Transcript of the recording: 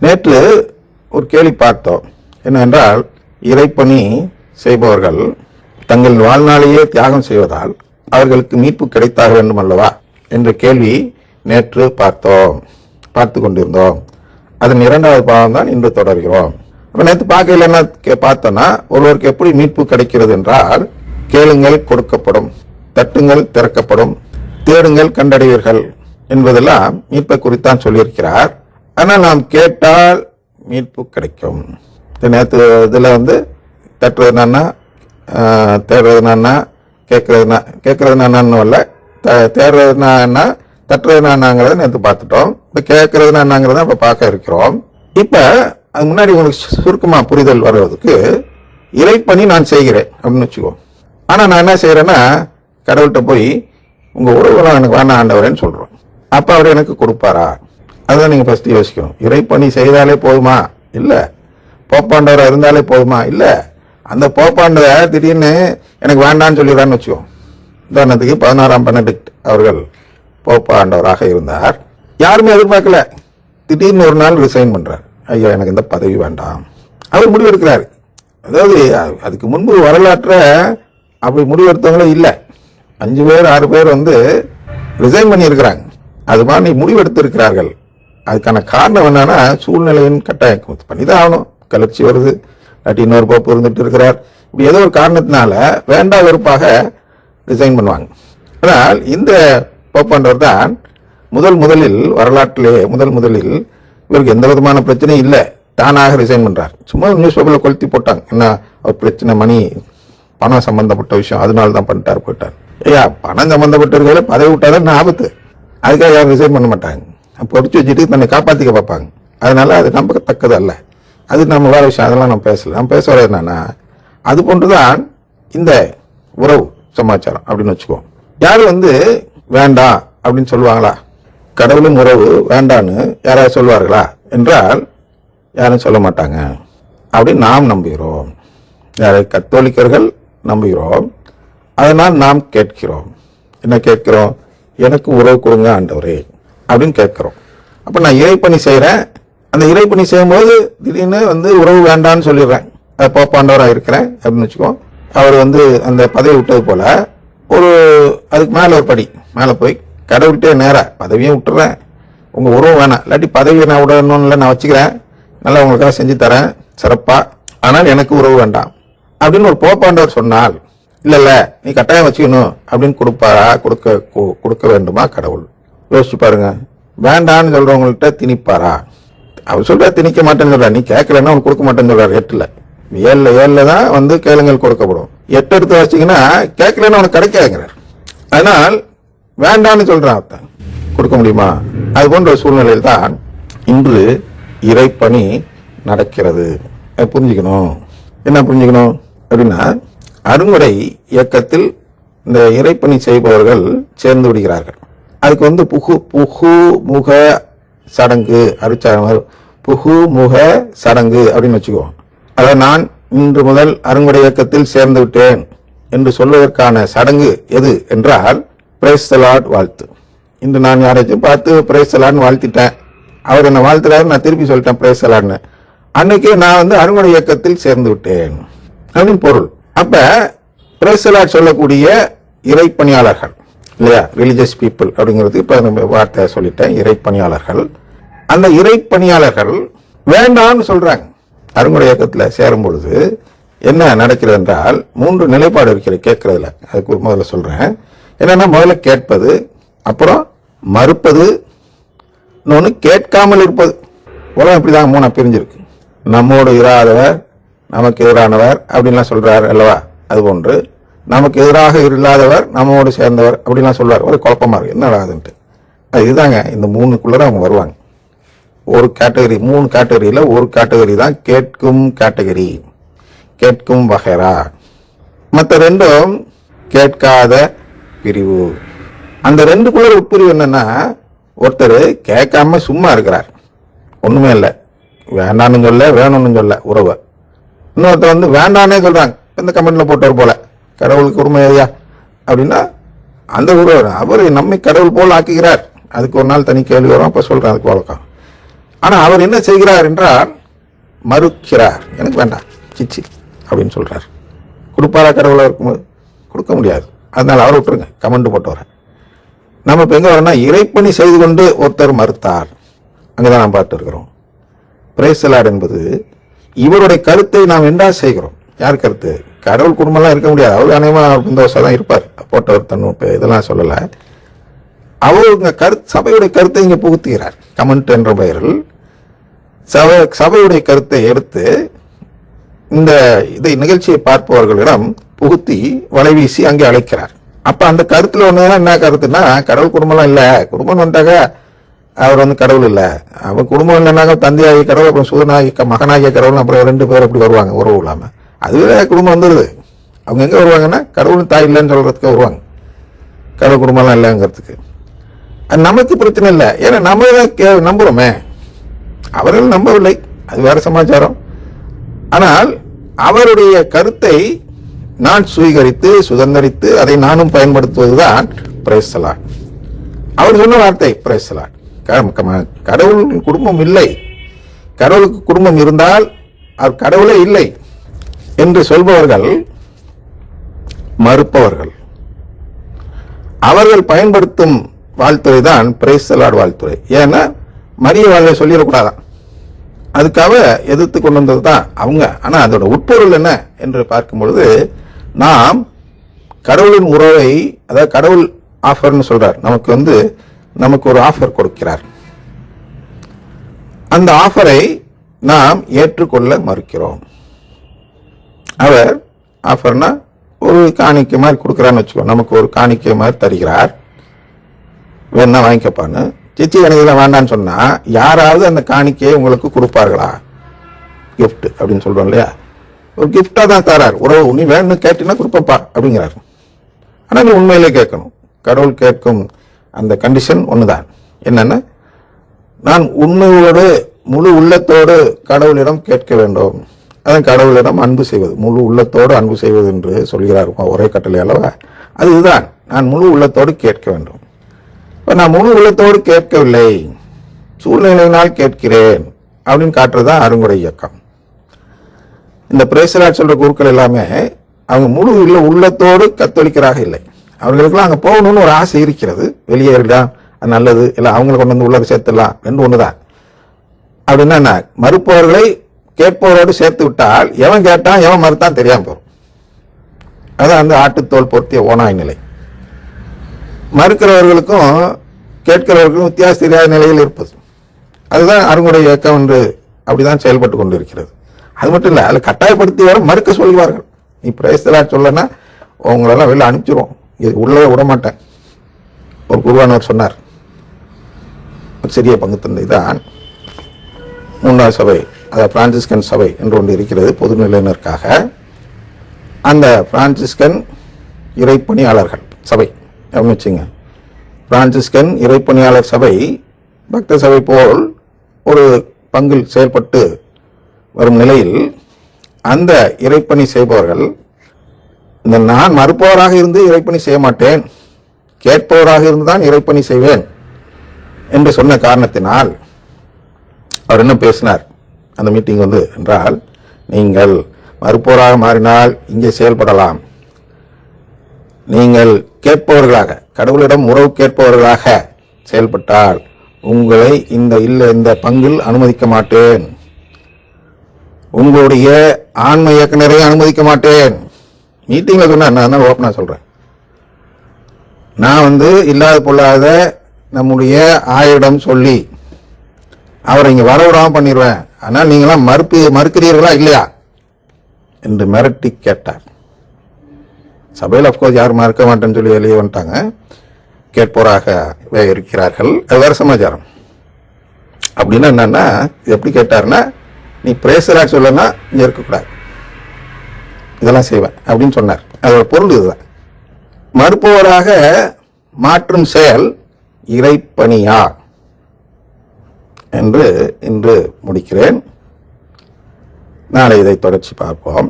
நேற்று ஒரு கேள்வி பார்த்தோம். என்னவென்றால் இறைப்பணி செய்பவர்கள் தங்கள் வாழ்நாளையே தியாகம் செய்வதால் அவர்களுக்கு மீட்பு கிடைத்தாக வேண்டும் அல்லவா? என்ற கேள்வி நேற்று பார்த்தோம். பார்த்து கொண்டிருந்தோம். அதன் இரண்டாவது பாகம் தான் இன்று தொடர்கிறோம். அப்போ நேற்று பார்க்கையில் என்ன கே- ஒருவருக்கு எப்படி மீட்பு கிடைக்கிறது என்றால் கேளுங்கள் கொடுக்கப்படும் தட்டுங்கள் திறக்கப்படும் தேடுங்கள் கண்டடைவீர்கள் என்பதெல்லாம் மீட்பை குறித்தான் சொல்லியிருக்கிறார். ஆனால் நாம் கேட்டால் மீட்பு கிடைக்கும். நேற்று இதில் வந்து தட்டுறது என்னன்னா தேடுறது என்னன்னா கேட்கறது கேட்கறது என்னன்னு இல்லை. தேடுறது என்னன்னா தட்டுறது என்னங்கிறத நேற்று பார்த்துட்டோம். இப்போ கேட்கறது என்னங்கிறத இப்போ பார்க்க இருக்கிறோம். இப்போ அது முன்னாடி உங்களுக்கு சுருக்கமாக புரிதல் வருவதற்கு இறைப்பணி நான் செய்கிறேன் அப்படின்னு வச்சுக்கோ ஆனால் நான் என்ன செய்கிறேன்னா கடவுள்கிட்ட போய் உங்கள் உறவுலாம் எனக்கு வேணாம் ஆண்டவரேன்னு சொல்கிறோம் அப்போ அவர் எனக்கு கொடுப்பாரா? அதுதான் நீங்கள் ஃபஸ்ட்டு யோசிக்கணும். இறைப்பணி செய்தாலே போதுமா? இல்லை. போப்பாண்டவராக இருந்தாலே போதுமா? இல்லை. அந்த போப்பாண்டவ திடீர்னு எனக்கு வேண்டான்னு சொல்லிடுறான்னு வச்சுக்கோ. உதாரணத்துக்கு பதினாறாம் பெனடிக்ட் அவர்கள் போப்பாண்டவராக இருந்தார். யாருமே எதிர்பார்க்கல. திடீர்னு ஒரு நாள் ரிசைன் பண்ணுறார் ஐயா எனக்கு இந்த பதவி வேண்டாம். அவர் முடிவெடுக்கிறார் அதாவது அதுக்கு முன்பு வரலாற்ற அப்படி முடிவெடுத்தவங்களே இல்லை. அஞ்சு பேர் ஆறு பேர் வந்து ரிசைன் பண்ணியிருக்கிறாங்க. அது மாதிரி முடிவெடுத்திருக்கிறார்கள் அதுக்கான காரணம் என்னன்னா சூழ்நிலையின் கட்டாயம். பண்ணி தான் ஆகணும் கலர்ச்சி வருது. இல்லாட்டி இன்னொரு போப்பு இருந்துட்டு இருக்கிறார். இப்படி ஏதோ ஒரு காரணத்தினால வேண்டா வெறுப்பாக டிசைன் பண்ணுவாங்க. ஆனால் இந்த போப்பாண்டவர் தான் முதல் முதலில் வரலாற்றிலே முதல் முதலில் இவருக்கு எந்த விதமான பிரச்சனையும் இல்லை. தானாக ரிசைன் பண்றார். சும்மா நியூஸ் பேப்பர்ல கொளுத்தி போட்டாங்க. என்ன அவர் பிரச்சனை மணி பணம் சம்பந்தப்பட்ட விஷயம் அதனால தான் பண்ணிட்டார் போயிட்டார். ஐயா பணம் சம்பந்தப்பட்டவர்களை பதவி விட்டாதான் ஆபத்து? அதுக்காக யாரும் ரிசைன் பண்ண மாட்டாங்க. பொறிச்சு வச்சுட்டு தன்னை காப்பாற்றிக்க பார்ப்பாங்க. அதனால் அது நம்பத்தக்கது அல்ல அது நம்ம வேறு விஷயம் அதெல்லாம் நம்ம பேசலை. நம்ம பேச வர என்னன்னா அது போன்றுதான் இந்த உறவு சமாச்சாரம் அப்படின்னு வச்சுக்குவோம். யார் வந்து வேண்டாம் அப்படின்னு சொல்லுவாங்களா? கடவுளும் உறவு வேண்டான்னு யாராவது சொல்வார்களா? என்றால் யாரும் சொல்ல மாட்டாங்க. அப்படின்னு நாம் நம்புகிறோம். யாரை கத்தோலிக்கர்கள் நம்புகிறோம். அதனால் நாம் கேட்கிறோம். என்ன கேட்கிறோம்? எனக்கு உறவு கொடுங்க ஆண்டவரே. அப்படின்னு கேட்குறோம். அப்போ நான் இறைப்பணி செய்கிறேன் அந்த இறைப்பணி செய்யும்போது திடீர்னு வந்து உறவு வேண்டாம்னு சொல்லிடுறேன். அது போப்பாண்டவராக இருக்கிறேன் அப்படின்னு வச்சுக்கோ. அவர் வந்து அந்த பதவி விட்டது போல ஒரு அதுக்கு மேலே ஒரு படி மேலே போய் கடவுள்கிட்டே நேராக பதவியும் விட்டுறேன். உங்கள் உறவு வேணாம். இல்லாட்டி பதவியை நான் விடணும்ல நான் வச்சுக்கிறேன். நல்லா உங்களுக்காக செஞ்சு தரேன். சிறப்பாக ஆனால் எனக்கு உறவு வேண்டாம். அப்படின்னு ஒரு போப்பாண்டவர் சொன்னால் இல்லை இல்லை நீ கட்டாயம் வச்சுக்கணும். அப்படின்னு கொடுப்பாரா? கொடுக்க கொடுக்க வேண்டுமா கடவுள்? யோசிச்சு பாருங்க. வேண்டான்னு சொல்றவங்கள்ட்ட திணிப்பாரா? அவர் சொல்ற திணிக்க மாட்டேன்னு நீ கேட்கலன்னா அவனுக்கு கொடுக்க மாட்டேன்னு சொல்றாரு எட்டுல. ஏழுல ஏழுல தான் வந்து கேளுங்கள் கொடுக்கப்படும். எட்டு எடுத்து வச்சீங்கன்னா கேட்கலன்னு அவனுக்கு கிடைக்காதுங்கிறார். அதனால் வேண்டான்னு சொல்றான் அவன் கொடுக்க முடியுமா? அது போன்ற சூழ்நிலையில் தான் இன்று இறைப்பணி நடக்கிறது. அதை புரிஞ்சுக்கணும். என்ன புரிஞ்சுக்கணும்? அப்படின்னா அருங்குடை இயக்கத்தில் இந்த இறைப்பணி செய்பவர்கள் சேர்ந்து விடுகிறார்கள். அதுக்கு வந்து புகு புகு முக சடங்கு அருச்சாரம். புகு முக சடங்கு அப்படின்னு வச்சுக்குவோம். அதாவது நான் இன்று முதல் அருங்குடை இயக்கத்தில் சேர்ந்து விட்டேன் என்று சொல்வதற்கான சடங்கு எது என்றால் பிரைஸ் வாழ்த்து. இன்று நான் யாராச்சும் பார்த்து பிரைஸ் வாழ்த்திட்டேன். அவர் என்னை வாழ்த்துறாரு நான் திருப்பி சொல்லிட்டேன் பிரைஸ் அன்னைக்கு நான் வந்து அருங்குடை இயக்கத்தில் சேர்ந்து விட்டேன். அப்படின்னு பொருள். அப்ப பிரைஸ் சொல்லக்கூடிய இறைப்பணியாளர்கள் இல்லையா? ரிலிஜியஸ் பீப்புள் அப்படிங்கிறது இப்போ நம்ம வார்த்தை சொல்லிட்டேன் இறைப்பணியாளர்கள் அந்த இறைப்பணியாளர்கள் வேண்டாம்னு சொல்கிறாங்க அருங்குடை இயக்கத்தில் சேரும் பொழுது என்ன நடக்கிறது என்றால் மூன்று நிலைப்பாடு இருக்கிறது கேட்கறதுல. அதுக்கு முதல்ல சொல்கிறேன் என்னன்னா முதல்ல கேட்பது அப்புறம் மறுப்பது இன்னொன்று கேட்காமல் இருப்பது. உலகம் இப்படிதான் மூணாக பிரிஞ்சிருக்கு. நம்மோடு இராதவர் நமக்கு எதிரானவர் அப்படின்லாம் சொல்கிறார் அல்லவா? அது போன்று நமக்கு எதிராக இல்லாதவர் நம்மோடு சேர்ந்தவர் அப்படின்லாம் சொல்லுவார் ஒரு குழப்பமாக இருக்கு. என்ன ஆகுதுன்ட்டு. அது இதுதாங்க இந்த மூணுக்குள்ளே அவங்க வருவாங்க. ஒரு கேட்டகரி மூணு கேட்டகரியில் ஒரு கேட்டகரி தான் கேட்கும் கேட்டகரி கேட்கும் வகைரா. மற்ற ரெண்டும் கேட்காத பிரிவு. அந்த ரெண்டுக்குள்ள உட்பிரிவு பிரிவு என்னன்னா ஒருத்தர் கேட்காம சும்மா இருக்கிறார். ஒன்றுமே இல்லை. வேண்டாம்னு சொல்ல வேணும்னு சொல்ல உறவை. இன்னொருத்தர் வந்து வேண்டானே சொல்கிறாங்க இந்த கம்பெனியில் போட்டவர் போல. கடவுளுக்கு உரிமை ஐயா அப்படின்னா அந்த உறவு அவர் நம்மை கடவுள் போல் ஆக்குகிறார். அதுக்கு ஒரு நாள் தனி கேள்வி வரும் அப்போ சொல்கிறேன் அதுக்கு வழக்கம். ஆனால் அவர் என்ன செய்கிறார் என்றால் மறுக்கிறார். எனக்கு வேண்டாம் சிச்சி அப்படின்னு சொல்கிறார் கொடுப்பாரா கடவுளாக இருக்கும்போது? கொடுக்க முடியாது. அதனால் அவரை விட்டுருங்க கமெண்ட் போட்டு வரேன் நம்ம இப்போ எங்கே வரோம்னா இறைப்பணி செய்து கொண்டு ஒருத்தர் மறுத்தார். அங்கே தான் நாம் பார்த்து இருக்கிறோம். பிரேசலாட் என்பது இவருடைய கருத்தை நாம் என்ன செய்கிறோம். யார் கருத்து? கடவுள் குடும்பம்லாம் இருக்க முடியாது. அவர் அனைவரும் சந்தோஷம் தான் இருப்பார். போட்டவர் தன் இதெல்லாம் சொல்லலை. அவருங்க கருத்து சபையுடைய கருத்தை இங்கே புகுத்துகிறார். கமெண்ட் என்ற பெயரில். சபை சபையுடைய கருத்தை எடுத்து இந்த இதை நிகழ்ச்சியை பார்ப்பவர்களிடம் புகுத்தி வலைவீசி அங்கே அழைக்கிறார். அப்போ அந்த கருத்தில் ஒன்று என்ன கருத்துன்னா கடவுள் குடும்பம்லாம் இல்லை. குடும்பம் வந்தாக்க அவர் வந்து கடவுள் இல்லை. அவன் குடும்பம் இல்லைனாக்க தந்தையாகிய கடவுள் அப்புறம் சூதனாகிய மகனாகிய கடவுள் அப்புறம் ரெண்டு பேர் அப்படி வருவாங்க உறவு இல்லாமல் அதுவே குடும்பம் வந்துடுது அவங்க எங்கே வருவாங்கன்னா கடவுள் தாய் இல்லைன்னு சொல்கிறதுக்கு வருவாங்க. கடவுள் குடும்பம்லாம் இல்லைங்கிறதுக்கு. அது நமக்கு பிரச்சனை இல்லை. ஏன்னா நம்ம தான் கே- நம்புறோமே. அவர்கள் நம்பவில்லை. அது வேறு சமாச்சாரம். ஆனால் அவருடைய கருத்தை நான் சுவீகரித்து சுதந்திரித்து அதை நானும் பயன்படுத்துவதுதான் பிரேசலாட். அவர் சொன்ன வார்த்தை பிரேசலாட். கடவுள் குடும்பம் இல்லை. கடவுளுக்கு குடும்பம் இருந்தால் அவர் கடவுளே இல்லை. என்று சொல்பவர்கள் மறுப்பவர்கள். அவர்கள் பயன்படுத்தும் வாழ்த்துறை தான் பிரேசலாட் வாழ்த்துறை. ஏன்னா மரிய வாழ்வை சொல்லிடக்கூடாதான். அதுக்காக எதிர்த்து கொண்டு வந்தது தான் அவங்க. ஆனா அதோட உட்பொருள் என்ன என்று பார்க்கும் பொழுது நாம் கடவுளின் உறவை அதாவது கடவுள் ஆஃபர்னு சொல்றார். நமக்கு வந்து நமக்கு ஒரு ஆஃபர் கொடுக்கிறார். அந்த ஆஃபரை நாம் ஏற்றுக்கொள்ள மறுக்கிறோம். அவர் ஆஃபர்னா ஒரு காணிக்கை மாதிரி கொடுக்குறான்னு வச்சுக்கோ நமக்கு ஒரு காணிக்கை மாதிரி தருகிறார். வேணா வாங்கிக்கப்பான்னு சிச்சி எனக்கு இதெல்லாம் வேண்டான்னு சொன்னால் யாராவது அந்த காணிக்கையை உங்களுக்கு கொடுப்பார்களா? கிஃப்ட் அப்படின்னு சொல்கிறோம் இல்லையா? ஒரு கிஃப்டாக தான் தரார். உறவு நீ வேணும்னு கேட்டீங்கன்னா கொடுப்பப்பா அப்படிங்கிறார். ஆனால் நீ உண்மையிலே கேட்கணும். கடவுள் கேட்கும் அந்த கண்டிஷன் ஒன்று தான் என்னென்னா நான் உண்மையோடு முழு உள்ளத்தோடு கடவுளிடம் கேட்க வேண்டும். அதான் கடவுளிடம் அன்பு செய்வது முழு உள்ளத்தோடு அன்பு செய்வது என்று சொல்கிறார் ஒரே கட்டளை அல்லவா? அது இதுதான். நான் முழு உள்ளத்தோடு கேட்க வேண்டும். இப்போ நான் முழு உள்ளத்தோடு கேட்கவில்லை. சூழ்நிலையினால் கேட்கிறேன் அப்படின்னு காட்டுறது தான் அருங்குடை இயக்கம். இந்த பிரேசலாட் சொல்ற குருக்கள் எல்லாமே அவங்க முழு உள்ள உள்ளத்தோடு கத்தோலிக்கராக இல்லை. அவர்களுக்கெல்லாம் அங்கே போகணும்னு ஒரு ஆசை இருக்கிறது. வெளியேறலாம் அது நல்லது இல்லை அவங்களை கொண்டு வந்து உள்ள சேர்த்துடலாம் ரெண்டு தான் அப்படின்னா மறுப்பவர்களை கேட்பவரோடு சேர்த்து விட்டால் எவன் கேட்டான் எவன் மறுத்தான் தெரியாம போகும். அதான் அந்த ஆட்டுத்தோல் பொருத்திய ஓனாய் நிலை. மறுக்கிறவர்களுக்கும் கேட்கிறவர்களுக்கும் வித்தியாச தெரியாத நிலையில் இருப்பது. அதுதான் அருங்குடை இயக்கம் என்று அப்படிதான் செயல்பட்டு கொண்டு இருக்கிறது அது மட்டும் இல்லை அதில் கட்டாயப்படுத்தி வர மறுக்க சொல்வார்கள் நீ பிரேசலா சொல்லனா உங்களெல்லாம் வெளில அனுப்பிச்சிருவோம். இது உள்ளவே விட மாட்டேன் ஒரு குருவானவர் சொன்னார். ஒரு சிறிய பங்கு தந்தை தான் மூன்றாவது சபை அதாவது பிரான்சிஸ்கன் சபை என்று ஒன்று இருக்கிறது பொதுநிலையினருக்காக அந்த பிரான்சிஸ்கன் இறைப்பணியாளர்கள் சபை கவனிச்சுங்க பிரான்சிஸ்கன் இறைப்பணியாளர் சபை பக்த சபை போல் ஒரு பங்கில் செயல்பட்டு வரும் நிலையில் அந்த இறைப்பணி செய்பவர்கள் இந்த நான் மறுப்பவராக இருந்து இறைப்பணி செய்ய மாட்டேன் கேட்பவராக இருந்து தான் இறைப்பணி செய்வேன் என்று சொன்ன காரணத்தினால் அவர் என்ன பேசினார்? அந்த மீட்டிங் வந்து என்றால் நீங்கள் மறுப்போராக மாறினால் இங்கே செயல்படலாம். நீங்கள் கேட்பவர்களாக கடவுளிடம் உறவு கேட்பவர்களாக செயல்பட்டால் உங்களை இந்த இல்லை இந்த பங்கில் அனுமதிக்க மாட்டேன். உங்களுடைய ஆன்ம இயக்குனரை அனுமதிக்க மாட்டேன். மீட்டிங்கில் சொன்னால் நான் தான் ஓப்பனாக சொல்கிறேன் நான் வந்து இல்லாத பொல்லாத நம்முடைய ஆயிடம் சொல்லி அவரை இங்க வரவிடாம பண்ணிடுவேன் ஆனால் நீங்களாம் மறுப்பு மறுக்கிறீர்களா இல்லையா? என்று மிரட்டி கேட்டார். சபையில் அப்கோர்ஸ் யாரும் மறுக்க மாட்டேன்னு சொல்லி வெளியே வந்துட்டாங்க. கேட்போராக இருக்கிறார்கள். அது வேற சமாச்சாரம். அப்படின்னா என்னன்னா எப்படி கேட்டாருன்னா நீ பிரேசராக சொல்லனா இங்க இருக்கக்கூடாது. இதெல்லாம் செய்வேன் அப்படின்னு சொன்னார். அதோட பொருள் இதுதான். மறுப்பவராக மாற்றும் செயல் இறைப்பணியா? என்று இன்று முடிக்கிறேன். நாளை இதை தொடர்ச்சி பார்ப்போம்.